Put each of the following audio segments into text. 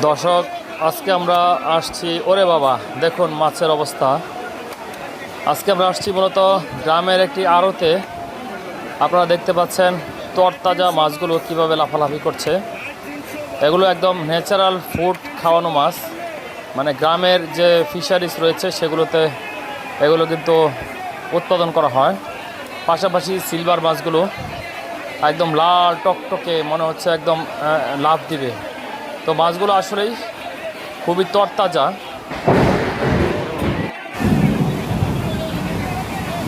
দর্শক, আজকে আমরা আসছি, ওরে বাবা, দেখুন মাছের অবস্থা। আজকে আমরা আসছি মূলত গ্রামের একটি আড়তে। আপনারা দেখতে পাচ্ছেন তরতাজা মাছগুলো কীভাবে লাফালাফি করছে। এগুলো একদম ন্যাচারাল ফুড খাওয়ানো মাছ। মানে গ্রামের যে ফিশারিজ রয়েছে, সেগুলোতে এগুলো কিন্তু উৎপাদন করা হয়। পাশাপাশি সিলভার মাছগুলো একদম লাল টকটকে, মনে হচ্ছে একদম লাভ দিবে। তো মাছগুলো আসলেই খুবই তরতাজা।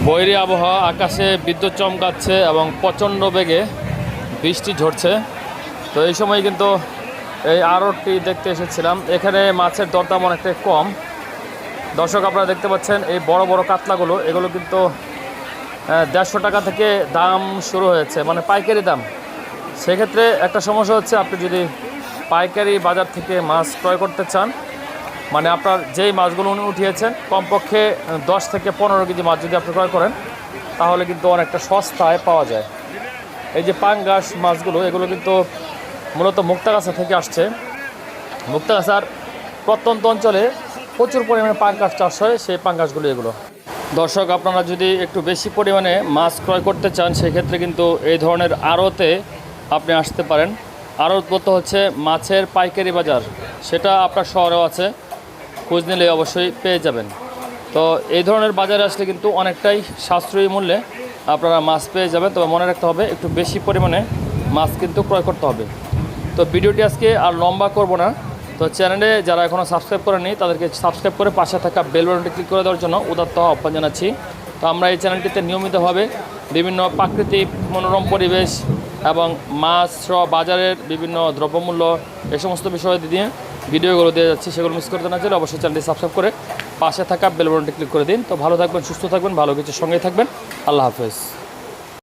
বৈরী আবহাওয়া আকাশে বিদ্যুৎ চমকাচ্ছে এবং প্রচণ্ড বেগে বৃষ্টি ঝরছে। তো এই সময় কিন্তু এই আড়তটি দেখতে এসেছিলাম। এখানে মাছের দরদাম অনেকটাই কম। দর্শক, আপনারা দেখতে পাচ্ছেন এই বড় বড় কাতলাগুলো। এগুলো কিন্তু দেড়শো টাকা থেকে দাম শুরু হয়েছে। মানে পাইকারি দাম। সেক্ষেত্রে একটা সমস্যা হচ্ছে, আপনি যদি পাইকারি বাজার থেকে মাছ ক্রয় করতে চান মানে আপনার যেই মাছগুলো উনি উঠিয়েছেন, কমপক্ষে দশ থেকে পনেরো কেজি মাছ যদি আপনি ক্রয় করেন, তাহলে কিন্তু অনেকটা সস্তায় পাওয়া যায়। এই যে পাঙ্গাস মাছগুলো, এগুলো কিন্তু মূলত মুক্তাগাছা থেকে আসছে। মুক্তাগাছার প্রত্যন্ত অঞ্চলে প্রচুর পরিমাণে পাঙ্গাস চাষ হয়, সেই পাঙ্গাসগুলো এগুলো। দর্শক, আপনারা যদি একটু বেশি পরিমাণে মাছ ক্রয় করতে চান, সেক্ষেত্রে কিন্তু এই ধরনের আড়তে আপনি আসতে পারেন। আড়ত বলতে হচ্ছে মাছের পাইকারি বাজার। সেটা আপনার শহরেও আছে, খোঁজ নিলে অবশ্যই পেয়ে যাবেন। তো এই ধরনের বাজারে আসলে কিন্তু অনেকটাই সাশ্রয়ী মূল্যে আপনারা মাছ পেয়ে যাবেন। তবে মনে রাখতে হবে, একটু বেশি পরিমাণে মাছ কিন্তু ক্রয় করতে হবে। তো ভিডিওটি আজকে আর লম্বা করব না। তো চ্যানেলে যারা এখনও সাবস্ক্রাইব করেনি তাদেরকে সাবস্ক্রাইব করে পাশে থাকা বেল বাটনটি ক্লিক করে দেওয়ার জন্য উদাত্ত আহ্বান জানাচ্ছি। তো আমরা এই চ্যানেলটিতে নিয়মিতভাবে বিভিন্ন প্রাকৃতিক মনোরম পরিবেশ এবং মাছ সহ বাজারের বিভিন্ন দ্রব্যমূল্য এ সমস্ত বিষয় দিয়ে ভিডিওগুলো দিয়ে যাচ্ছি, সেগুলো মিস করতে না চাইলে অবশ্যই চ্যানেলটি সাবস্ক্রাইব করে পাশে থাকা বেলবনটি ক্লিক করে দিন। তো ভালো থাকবেন, সুস্থ থাকবেন, ভালো কিছু সঙ্গেই থাকবেন। আল্লাহ হাফেজ।